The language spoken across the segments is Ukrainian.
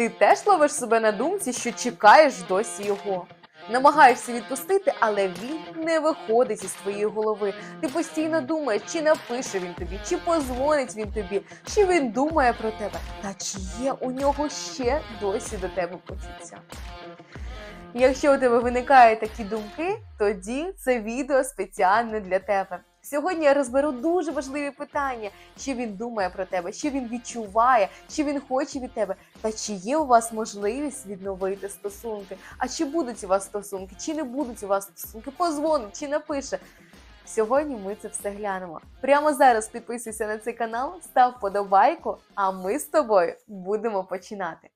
Ти теж ловиш себе на думці, що чекаєш досі його. Намагаєшся відпустити, але він не виходить із твоєї голови. Ти постійно думаєш, чи напише він тобі, чи позвонить він тобі, чи він думає про тебе, та чи є у нього ще досі до тебе почуття. Якщо у тебе виникають такі думки, тоді це відео спеціально для тебе. Сьогодні я розберу дуже важливі питання: що він думає про тебе, що він відчуває, що він хоче від тебе, та чи є у вас можливість відновити стосунки? А чи будуть у вас стосунки, чи не будуть у вас стосунки? Позвонить, чи напише. Сьогодні ми це все глянемо. Прямо зараз підписуйся на цей канал, став подобайку, а ми з тобою будемо починати.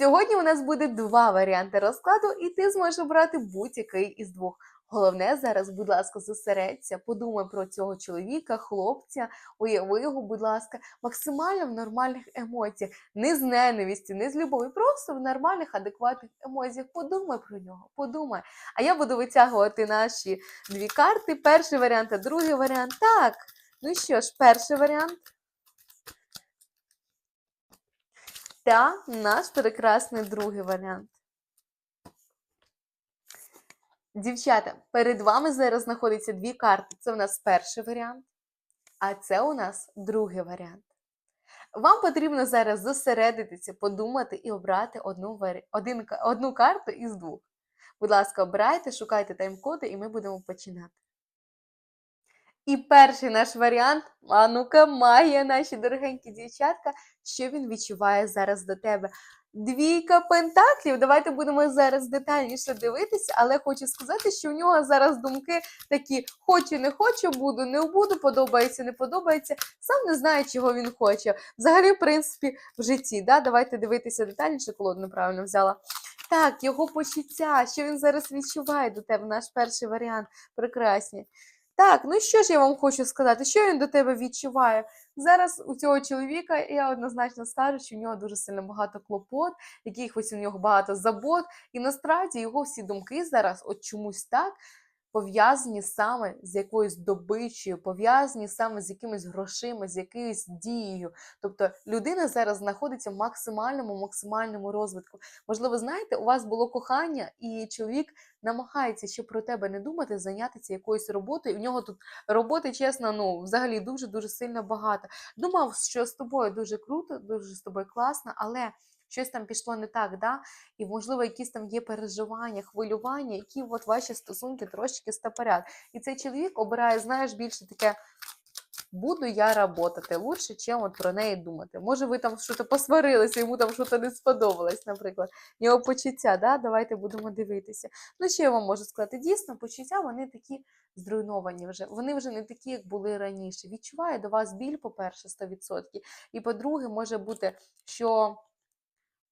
Сьогодні у нас буде два варіанти розкладу, і ти зможеш обрати будь-який із двох. Головне зараз, будь ласка, зосередься, подумай про цього чоловіка, хлопця, уяви його, будь ласка, максимально в нормальних емоціях, не з ненависті, не з любові, просто в нормальних, адекватних емоціях. Подумай про нього, подумай. А я буду витягувати наші дві карти. Перший варіант, а другий варіант. Так. Ну що ж, перший варіант. Та наш прекрасний другий варіант. Дівчата, перед вами зараз знаходяться дві карти. Це у нас перший варіант, а це у нас другий варіант. Вам потрібно зараз зосередитися, подумати і обрати одну, варі... один... одну карту із двох. Будь ласка, обирайте, шукайте тайм-коди, і ми будемо починати. І перший наш варіант, а ну-ка, магія, наші дорогенькі дівчатка, що він відчуває зараз до тебе. Двійка пентаклів. Давайте будемо зараз детальніше дивитися, але хочу сказати, що у нього зараз думки такі: хочу, не хочу, буду, не буду, подобається, не подобається. Сам не знає, чого він хоче. Взагалі, в принципі, в житті. Да? Давайте дивитися детальніше, колоду неправильно взяла. Так, його почуття, що він зараз відчуває до тебе, наш перший варіант. Прекрасні. Так, ну що ж я вам хочу сказати, що він до тебе відчуває? Зараз у цього чоловіка я однозначно скажу, що у нього дуже сильно багато клопот, якихось у нього багато забот, і насправді його всі думки зараз от чомусь так пов'язані саме з якоюсь добичею, пов'язані саме з якимись грошима, з якоюсь дією. Тобто людина зараз знаходиться в максимальному, максимальному розвитку. Можливо, знаєте, у вас було кохання, і чоловік намагається, щоб про тебе не думати, зайнятися якоюсь роботою. В нього тут роботи, чесно, ну взагалі дуже дуже сильно багато. Думав, що з тобою дуже круто, дуже з тобою класно, але щось там пішло не так, да? і можливо, якісь там є переживання, хвилювання, які от ваші стосунки трошечки стопорять. І цей чоловік обирає, знаєш, більше таке. Буду я работати лучше, чим от про неї думати. Може, ви там щось посварилися, йому там щось не сподобалось, наприклад. Його почуття, да? давайте будемо дивитися. Ну, що я вам можу сказати? Дійсно, почуття вони такі зруйновані вже. Вони вже не такі, як були раніше. Відчуває до вас біль, по-перше, 100%. І по-друге, може бути, що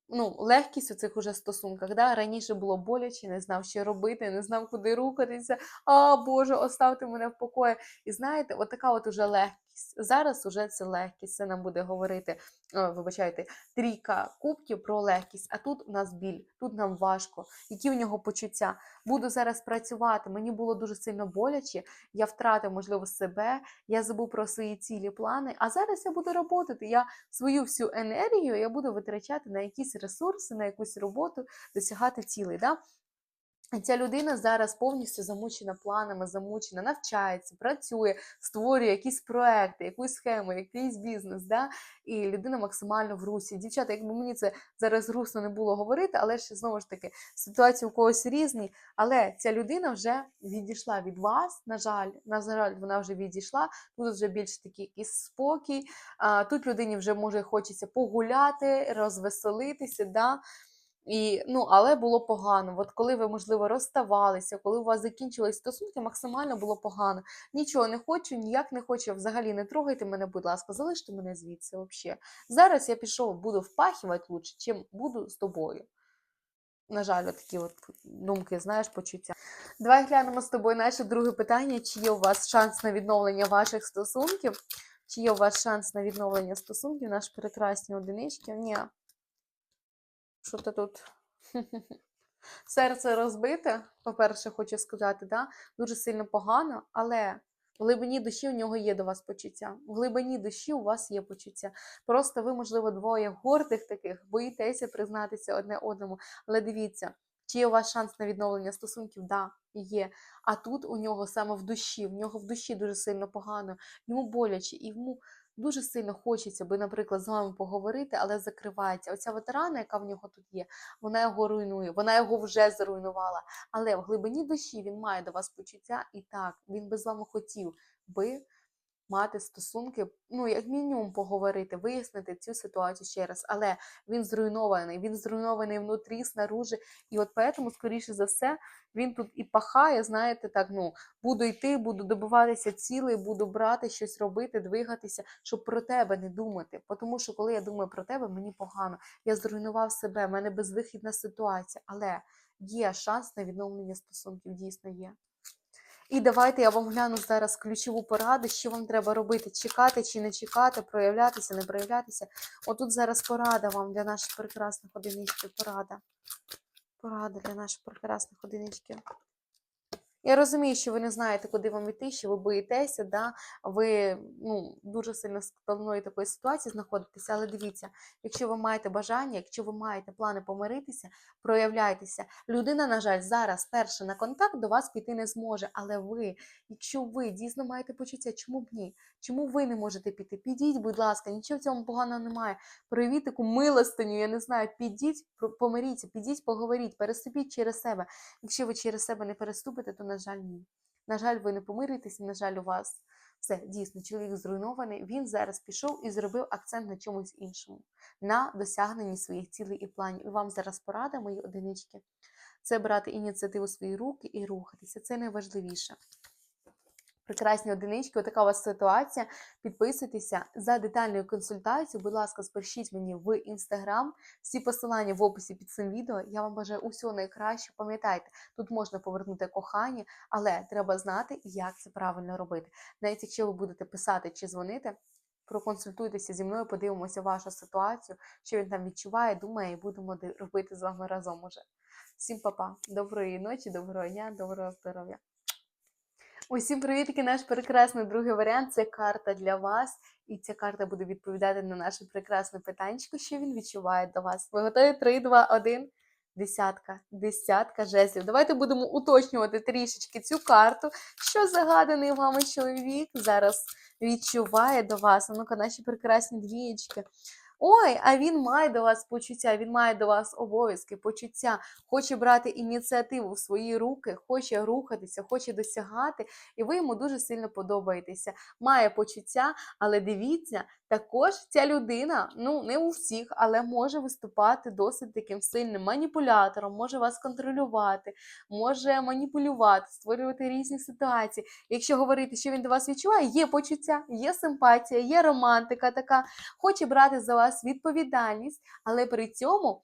ну, легкість у цих уже стосунках. Да? Раніше було боляче, не знав, що робити, не знав, куди рухатися. А Боже, оставте мене в покої. І знаєте, от така от уже легкість. Зараз уже це легкість. Це нам буде говорити, о, вибачайте, трійка кубків про легкість. А тут у нас біль, тут нам важко. Які у нього почуття? Буду зараз працювати. Мені було дуже сильно боляче. Я втратив, можливо, себе, я забув про свої цілі, плани. А зараз я буду роботати. Я свою всю енергію я буду витрачати на якісь ресурси, на якусь роботу, досягати цілей. Да? Ця людина зараз повністю замучена планами, замучена, навчається, працює, створює якісь проекти, якусь схему, якийсь бізнес. Да? І людина максимально в русі. Дівчата, якби мені це зараз грустно не було говорити, але ще знову ж таки ситуації у когось різні. Але ця людина вже відійшла від вас. На жаль, на жаль, вона вже відійшла. Тут вже більш такий якийсь спокій. А, тут людині вже може хочеться погуляти, розвеселитися. Да? І, ну, але було погано. От коли ви, можливо, розставалися, коли у вас закінчились стосунки, максимально було погано. Нічого не хочу, ніяк не хочу, взагалі не трогайте мене, будь ласка, залиште мене звідси взагалі. Зараз я пішов, буду впахувати лучше, чим буду з тобою. На жаль, такі от думки, знаєш, почуття. Давай глянемо з тобою наше друге питання: чи є у вас шанс на відновлення ваших стосунків? Чи є у вас шанс на відновлення стосунків? Наші прекрасні одинички? Ні. Що то тут? Серце розбите, по-перше, хочу сказати, да? дуже сильно погано, але в глибині душі у нього є до вас почуття. В глибині душі у вас є почуття. Просто ви, можливо, двоє гордих таких, боїтеся признатися одне одному. Але дивіться, чи є у вас шанс на відновлення стосунків? Да, є. А тут у нього саме в душі, в нього в душі дуже сильно погано, йому боляче, і йому дуже сильно хочеться би, наприклад, з вами поговорити, але закривається. Оця ветерана, яка в нього тут є, вона його руйнує, вона його вже заруйнувала. Але в глибині душі він має до вас почуття, і так, він би з вами хотів би мати стосунки, ну, як мінімум, поговорити, вияснити цю ситуацію ще раз. Але він зруйнований, він зруйнований внутрі, снаружи. І от поэтому, скоріше за все, він тут і пахає, знаєте, так, ну, буду йти, буду добиватися цілей, буду брати, щось робити, двигатися, щоб про тебе не думати. Тому що коли я думаю про тебе, мені погано. Я зруйнував себе, в мене безвихідна ситуація. Але є шанс на відновлення стосунків, дійсно є. І давайте я вам гляну зараз ключову пораду, що вам треба робити: чекати чи не чекати, проявлятися, не проявлятися. Отут зараз порада вам для наших прекрасних одиничків. Порада. Порада для наших прекрасних одиничків. Я розумію, що ви не знаєте, куди вам іти, що ви боїтеся, да? ви ну, дуже сильно складної такої ситуації знаходитеся, але дивіться, якщо ви маєте бажання, якщо ви маєте плани помиритися, проявляйтеся. Людина, на жаль, зараз перша на контакт до вас піти не зможе, але ви, якщо ви дійсно маєте почуття, чому б ні? Чому ви не можете піти? Підіть, будь ласка, нічого в цьому поганого немає. Проявіть таку милостиню, я не знаю, підіть, помиріться, підіть, поговоріть, переступіть через себе. Якщо ви через себе не переступите, то, на жаль, ні. На жаль, ви не помиритесь, на жаль, у вас все дійсно чоловік зруйнований. Він зараз пішов і зробив акцент на чомусь іншому, на досягненні своїх цілей і планів. І вам зараз порада, мої одинички, це брати ініціативу в свої руки і рухатися. Це найважливіше. Прекрасні одинички, отака у вас ситуація. Підписуйтеся за детальною консультацією. Будь ласка, спишіть мені в інстаграм. Всі посилання в описі під цим відео. Я вам бажаю усього найкращого. Пам'ятайте, тут можна повернути кохання, але треба знати, як це правильно робити. Навіть якщо ви будете писати чи дзвонити, проконсультуйтеся зі мною, подивимося вашу ситуацію, що він там відчуває, думає, і будемо робити з вами разом уже. Всім па-па, доброї ночі, доброго дня, доброго здоров'я. Усім привітки! Наш прекрасний другий варіант це карта для вас. І ця карта буде відповідати на наше прекрасне питанчико, що він відчуває до вас. Ви готові? 3, 2, 1. Десятка, десятка жезлів. Давайте будемо уточнювати трішечки цю карту. Що загаданий вами чоловік зараз відчуває до вас? Ну-ка, наші прекрасні двієчки. Ой, а він має до вас почуття, він має до вас обов'язки, почуття, хоче брати ініціативу в свої руки, хоче рухатися, хоче досягати, і ви йому дуже сильно подобаєтеся. Має почуття, але дивіться, також ця людина, ну не у всіх, але може виступати досить таким сильним маніпулятором, може вас контролювати, може маніпулювати, створювати різні ситуації. Якщо говорити, що він до вас відчуває, є почуття, є симпатія, є романтика така, хоче брати за вас відповідальність, але при цьому.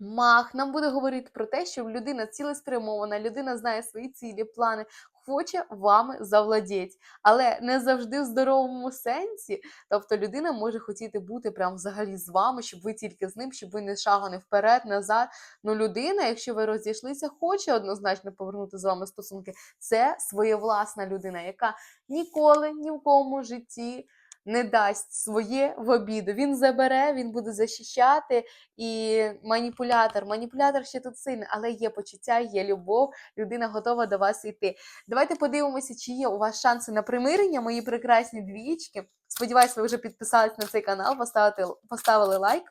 Мах нам буде говорити про те, що людина цілеспрямована, людина знає свої цілі, плани, хоче вами завладіти, але не завжди в здоровому сенсі. Тобто людина може хотіти бути прям взагалі з вами, щоб ви тільки з ним, щоб ви не шагали вперед, назад. Ну, людина, якщо ви розійшлися, хоче однозначно повернути з вами стосунки. Це своєвласна людина, яка ніколи ні в кому житті не дасть своє в обіду. Він забере, він буде захищати і маніпулятор. Маніпулятор ще тут сильний, але є почуття, є любов, людина готова до вас йти. Давайте подивимося, чи є у вас шанси на примирення, мої прекрасні двічки. Сподіваюсь, ви вже підписались на цей канал, поставили, поставили лайк.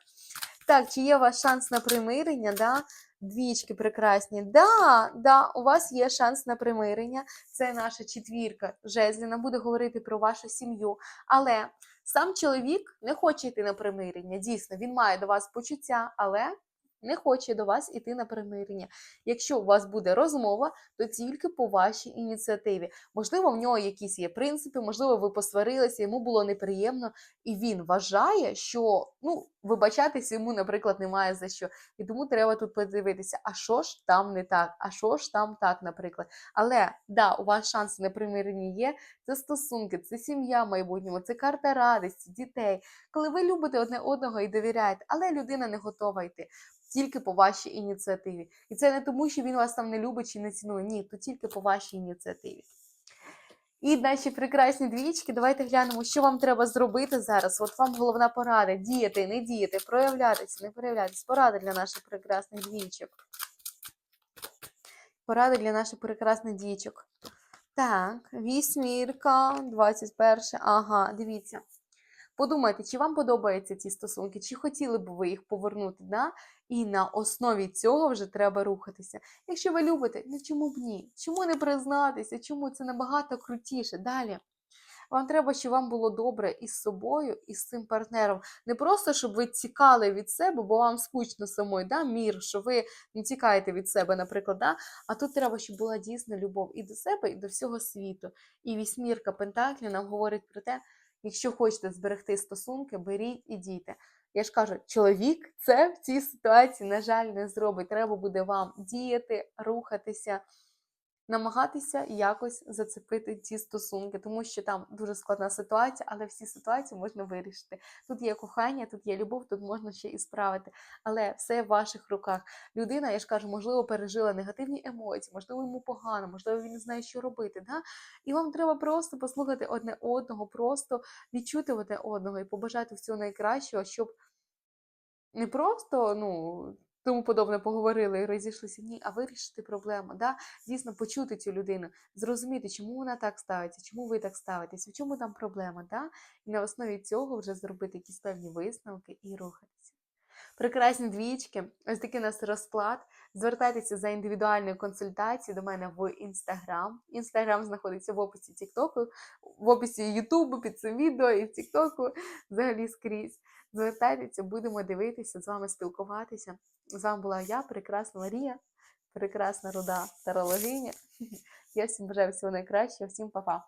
Так, чи є у вас шанс на примирення? Да? Двічки прекрасні. Да, да, у вас є шанс на примирення. Це наша четвірка жезліна, буде говорити про вашу сім'ю. Але сам чоловік не хоче йти на примирення. Дійсно, він має до вас почуття, але не хоче до вас іти на примирення. Якщо у вас буде розмова, то тільки по вашій ініціативі. Можливо, в нього якісь є принципи, можливо, ви посварилися, йому було неприємно, і він вважає, що ну, вибачатися йому, наприклад, немає за що. І тому треба тут подивитися, а що ж там не так, а що ж там так, наприклад. Але да, у вас шанси на примирення є. Це стосунки, це сім'я в майбутньому, це карта радості, дітей. Коли ви любите одне одного і довіряєте, але людина не готова йти. Тільки по вашій ініціативі. І це не тому, що він вас там не любить чи не цінує. Ні, то тільки по вашій ініціативі. І наші прекрасні двічки, давайте глянемо, що вам треба зробити зараз. От вам головна порада: діяти, не діяти, проявлятися, не проявлятися. Порада для наших прекрасних двічок. Порада для наших прекрасних дівчок. Так, вісьмірка, 21. Ага, дивіться. Подумайте, чи вам подобаються ці стосунки, чи хотіли б ви їх повернути, да? і на основі цього вже треба рухатися. Якщо ви любите, ну чому б ні? Чому не признатися? Чому це набагато крутіше? Далі. Вам треба, щоб вам було добре із собою, і з цим партнером. Не просто, щоб ви тікали від себе, бо вам скучно самой, да? мір, що ви не тікаєте від себе, наприклад. Да? А тут треба, щоб була дійсна любов і до себе, і до всього світу. І вісьмірка Пентаклі нам говорить про те, якщо хочете зберегти стосунки, беріть і дійте. Я ж кажу, чоловік це в цій ситуації, на жаль, не зробить. Треба буде вам діяти, рухатися, намагатися якось зацепити ці стосунки, тому що там дуже складна ситуація, але всі ситуації можна вирішити. Тут є кохання, тут є любов, тут можна ще і справити. Але все в ваших руках. Людина, я ж кажу, можливо, пережила негативні емоції, можливо, йому погано, можливо, він не знає, що робити. Да? І вам треба просто послухати одне одного, просто відчути одне одного і побажати всього найкращого, щоб не просто, ну. Тому подобне поговорили і розійшлися. Ні, а вирішити проблему, да? дійсно почути цю людину, зрозуміти, чому вона так ставиться, чому ви так ставитесь, в чому там проблема, да? і на основі цього вже зробити якісь певні висновки і рухатися. Прекрасні двічки, ось такий у нас розклад. Звертайтеся за індивідуальною консультацією до мене в інстаграм. Інстаграм знаходиться в описі Тіктоку, в описі Ютубу під цим відео і в Тіктоку, взагалі скрізь. Звертайтеся, будемо дивитися, з вами спілкуватися. З вами була я, прекрасна Марія, прекрасна руда тарологиня. Я всім бажаю всього найкращого, всім па-па!